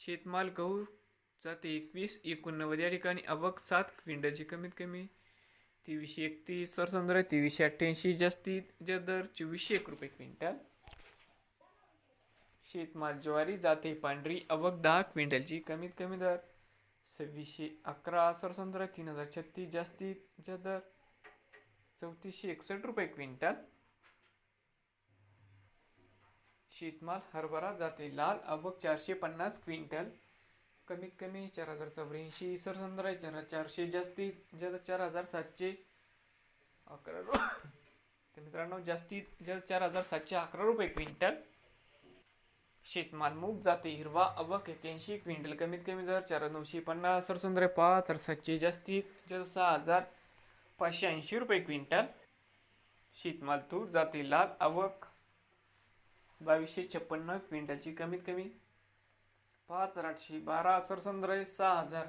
शेतमाल गहू जाते. एकवीस एकोणनव्वद या ठिकाणी आवक सात क्विंटलची कमीत कमी तेवीसशे एकतीस सरसंद्र तेवीसशे अठ्ठ्याऐंशी जास्तीत जा दर चोवीसशे एक रुपये क्विंटल. शेतमाल ज्वारी जाते. पांढरी आवक दहा क्विंटलची कमीत कमी दर सव्वीसशे अकरा सरसंद्र तीन हजार छत्तीस जास्तीत जा दर चौतीसशे एकसष्ट रुपये क्विंटल. शेतमाल हरभरा जाते. लाल आवक चारशे पन्नास क्विंटल. कमीत कमी चार हजार चौऱ्याऐंशी सरसंद्र चार चारशे जास्तीत जास्त चार हजार सातशे अकरा रु तर मित्रांनो जास्तीत जास्त चार हजार सातशे अकरा रुपये क्विंटल. शेतमाल मूग जाते. हिरवा अवक एक्याऐंशी क्विंटल. कमीत कमी दर चार नऊशे पन्नास सरसंद्र पाच तर सातशे जास्तीत जास्त सहा हजार पाचशे ऐंशी रुपये क्विंटल. शेतमाल तूर जाते. लाल आवक बावीसशे छप्पन्न क्विंटलची कमीत कमी पाच हजार आठशे बारा सरसंद्र सहा हजार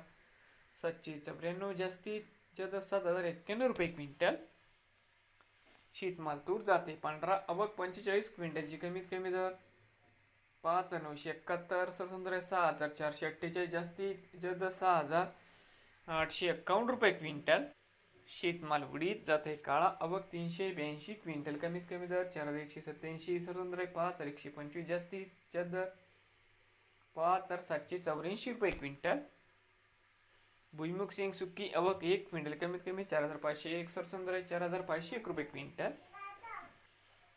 सातशे चौऱ्याण्णव जास्तीत जास्त सात हजार एक्क्याण्णव रुपये क्विंटल. शेतमाल तूर जाते पांढरा आवक पंचेचाळीस क्विंटलची कमीत कमी दर. पाच नऊशे एकाहत्तर सरसंद्र सहा हजार चारशे अठ्ठेचाळीस. जास्तीत जास्त सहा हजार आठशे एक्कावन्न रुपये क्विंटल. शेतमाल उडीद जाते काळा अवक तीनशे ब्याऐंशी क्विंटल. कमीत कमी दर चार हजार एकशे सत्याऐंशी सरसंद्र पाच हजार एकशे पंचवीस जास्तीत दर पाच हजार सातशे चौऱ्याऐंशी रुपये क्विंटल. भुईमुख सिंग सुक्की अवक एक क्विंटल. कमीत कमी चार हजार पाचशे एक सरसुंदर चार हजार पाचशे एक रुपये क्विंटल.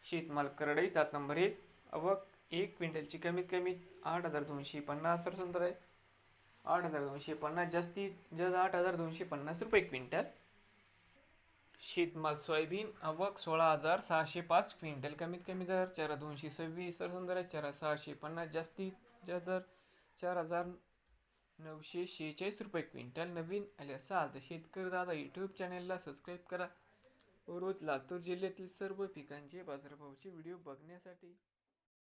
शेतमाल करडई सात नंबर एक अवक एक क्विंटलची. कमीत कमी आठ हजार दोनशे पन्नास सरसुंदर आठ हजार दोनशे पन्नास जास्तीत जास्त आठ हजार दोनशे पन्नास रुपये क्विंटल. शेतमाल सोयाबीन आवक सोळा हजार सहाशे पाच. क्विंटल कमीत कमी दर चारा दोनशे सव्वीस. सर सुंदर चारा सहाशे पन्नास. जास्तीत जास्त दर चार हजार नऊशे शेहेचाळीस रुपये. क्विंटल नवीन आले असाल तर शेतकरी दादा यूट्यूब चॅनेलला सबस्क्राईब करा. व रोज लातूर जिल्ह्यातील सर्व पिकांचे बाजारभावाचे व्हिडिओ बघण्यासाठी